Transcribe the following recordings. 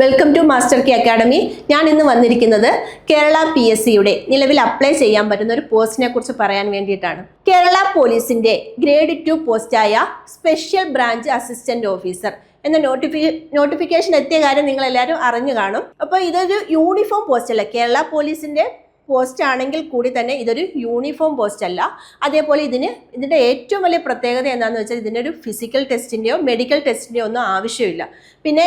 Welcome to master key academy ഞാൻ ഇന്ന് വന്നിരിക്കുന്നത് കേരള പി എസ് സിയുടെ നിലവിൽ അപ്ലൈ ചെയ്യാൻ പറ്റുന്ന ഒരു പോസ്റ്റിനെ കുറിച്ച് പറയാൻ വേണ്ടിയിട്ടാണ്. കേരള പോലീസിന്റെ ഗ്രേഡ് ടു പോസ്റ്റായ സ്പെഷ്യൽ ബ്രാഞ്ച് അസിസ്റ്റന്റ് ഓഫീസർ എന്ന നോട്ടിഫി നോട്ടിഫിക്കേഷൻ എത്തിയ കാര്യം നിങ്ങൾ എല്ലാവരും അറിഞ്ഞു കാണും. അപ്പോൾ ഇതൊരു യൂണിഫോം പോസ്റ്റ് അല്ല? കേരള പോലീസിന്റെ പോസ്റ്റ് ആണെങ്കിൽ കൂടി തന്നെ ഇതൊരു യൂണിഫോം പോസ്റ്റ് അല്ല. അതേപോലെ ഇതിന് ഇതിന്റെ ഏറ്റവും വലിയ പ്രത്യേകത എന്താണെന്ന് വെച്ചാൽ ഇതിന്റെ ഒരു ഫിസിക്കൽ ടെസ്റ്റിന്റെയോ മെഡിക്കൽ ടെസ്റ്റിന്റെയോ ഒന്നും ആവശ്യമില്ല. പിന്നെ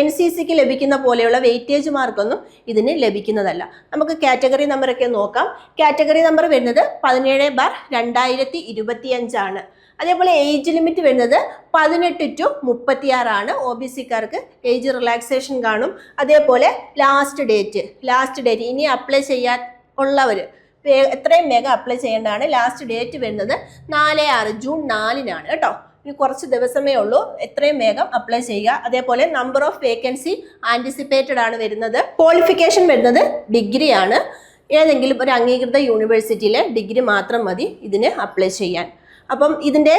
എൻ സി സിക്ക് ലഭിക്കുന്ന പോലെയുള്ള വെയിറ്റേജ് മാർക്കൊന്നും ഇതിന് ലഭിക്കുന്നതല്ല. നമുക്ക് കാറ്റഗറി നമ്പറൊക്കെ നോക്കാം. കാറ്റഗറി നമ്പർ വരുന്നത് പതിനേഴ് ബാർ രണ്ടായിരത്തി ഇരുപത്തിയഞ്ചാണ് അതേപോലെ ഏജ് ലിമിറ്റ് വരുന്നത് പതിനെട്ട് ടു മുപ്പത്തിയാറാണ് ഒ ബി സിക്കാർക്ക് ഏജ് റിലാക്സേഷൻ കാണും. അതേപോലെ ലാസ്റ്റ് ഡേറ്റ് ലാസ്റ്റ് ഡേറ്റ് ഇനി അപ്ലൈ ചെയ്യാൻ ഉള്ളവർ എത്രയും വേഗം അപ്ലൈ ചെയ്യേണ്ടതാണ്. ലാസ്റ്റ് ഡേറ്റ് വരുന്നത് നാല് ആറ് ജൂൺ നാലിനാണ് കേട്ടോ. ഇനി കുറച്ച് ദിവസമേ ഉള്ളൂ. എത്രയും വേഗം അപ്ലൈ ചെയ്യുക. അതേപോലെ നമ്പർ ഓഫ് വേക്കൻസി ആന്റിസിപ്പേറ്റഡ് ആണ് വരുന്നത്. ക്വാളിഫിക്കേഷൻ വരുന്നത് ഡിഗ്രിയാണ് ഏതെങ്കിലും ഒരു അംഗീകൃത യൂണിവേഴ്സിറ്റിയിലെ ഡിഗ്രി മാത്രം മതി ഇതിന് അപ്ലൈ ചെയ്യാൻ. അപ്പം ഇതിന്റെ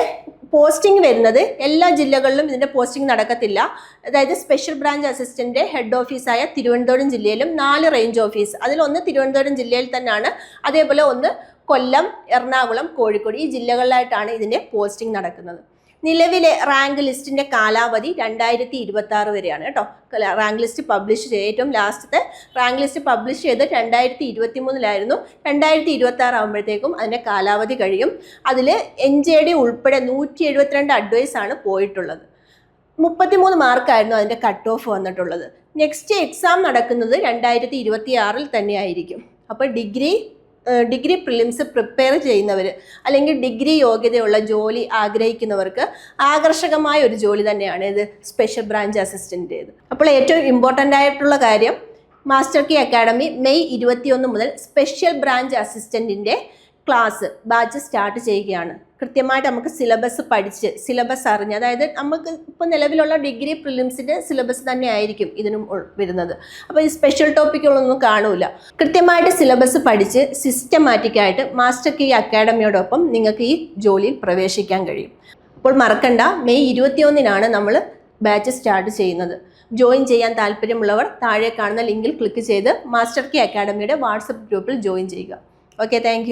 പോസ്റ്റിംഗ് വരുന്നത് എല്ലാ ജില്ലകളിലും ഇതിന്റെ പോസ്റ്റിംഗ് നടക്കത്തില്ല. അതായത് സ്പെഷ്യൽ ബ്രാഞ്ച് അസിസ്റ്റന്റ് ഹെഡ് ഓഫീസായ തിരുവനന്തപുരം ജില്ലയിലും നാല് റേഞ്ച് ഓഫീസ് അതിലൊന്ന് തിരുവനന്തപുരം ജില്ലയിൽ തന്നെയാണ്. അതേപോലെ ഒന്ന് കൊല്ലം എറണാകുളം കോഴിക്കോട് ഈ ജില്ലകളിലായിട്ടാണ് ഇതിന്റെ പോസ്റ്റിംഗ് നടക്കുന്നത്. നിലവിലെ റാങ്ക് ലിസ്റ്റിന്റെ കാലാവധി രണ്ടായിരത്തി ഇരുപത്തി ആറ് വരെയാണ് കേട്ടോ. റാങ്ക് ലിസ്റ്റ് പബ്ലിഷ് ചെയ്ത് ഏറ്റവും ലാസ്റ്റത്തെ റാങ്ക് ലിസ്റ്റ് പബ്ലിഷ് ചെയ്ത് രണ്ടായിരത്തി ഇരുപത്തി മൂന്നിലായിരുന്നു രണ്ടായിരത്തി ഇരുപത്തി ആറ് ആകുമ്പോഴത്തേക്കും അതിന്റെ കാലാവധി കഴിയും. അതിൽ എൻ ജെ ഡി ഉൾപ്പെടെ നൂറ്റി എഴുപത്തിരണ്ട് അഡ്വൈസ് ആണ് പോയിട്ടുള്ളത്. മുപ്പത്തിമൂന്ന് മാർക്കായിരുന്നു അതിന്റെ കട്ട് ഓഫ് വന്നിട്ടുള്ളത്. നെക്സ്റ്റ് എക്സാം നടക്കുന്നത് രണ്ടായിരത്തി ഇരുപത്തി ആറിൽ തന്നെയായിരിക്കും. അപ്പോൾ ഡിഗ്രി ഡിഗ്രി പ്രിലിംസ് പ്രിപ്പയർ ചെയ്യുന്നവർ അല്ലെങ്കിൽ ഡിഗ്രി യോഗ്യതയുള്ള ജോലി ആഗ്രഹിക്കുന്നവർക്ക് ആകർഷകമായ ഒരു ജോലി തന്നെയാണ് ഇത് സ്പെഷ്യൽ ബ്രാഞ്ച് അസിസ്റ്റന്റേത്. അപ്പോൾ ഏറ്റവും ഇമ്പോർട്ടന്റ് ആയിട്ടുള്ള കാര്യം മാസ്റ്റർ കി അക്കാഡമി മെയ് ഇരുപത്തിയൊന്ന് മുതൽ സ്പെഷ്യൽ ബ്രാഞ്ച് അസിസ്റ്റന്റിന്റെ ക്ലാസ് ബാച്ച് സ്റ്റാർട്ട് ചെയ്യുകയാണ്. കൃത്യമായിട്ട് നമുക്ക് സിലബസ് പഠിച്ച് സിലബസ് അറിഞ്ഞ് അതായത് നമുക്ക് ഇപ്പോൾ നിലവിലുള്ള ഡിഗ്രി പ്രിലിംസിന്റെ സിലബസ് തന്നെ ആയിരിക്കും ഇതിനും വരുന്നത്. അപ്പോൾ ഈ സ്പെഷ്യൽ ടോപ്പിക്കുകളൊന്നും കാണൂല. കൃത്യമായിട്ട് സിലബസ് പഠിച്ച് സിസ്റ്റമാറ്റിക്കായിട്ട് മാസ്റ്റർ കീ അക്കാഡമിയോടൊപ്പം നിങ്ങൾക്ക് ഈ ജോലിയിൽ പ്രവേശിക്കാൻ കഴിയും. അപ്പോൾ മറക്കണ്ട മെയ് ഇരുപത്തിയൊന്നിനാണ് നമ്മൾ ബാച്ച് സ്റ്റാർട്ട് ചെയ്യുന്നത്. ജോയിൻ ചെയ്യാൻ താല്പര്യമുള്ളവർ താഴെ കാണുന്ന ലിങ്കിൽ ക്ലിക്ക് ചെയ്ത് മാസ്റ്റർ കീ അക്കാഡമിയുടെ വാട്സപ്പ് ഗ്രൂപ്പിൽ ജോയിൻ ചെയ്യുക. Okay thank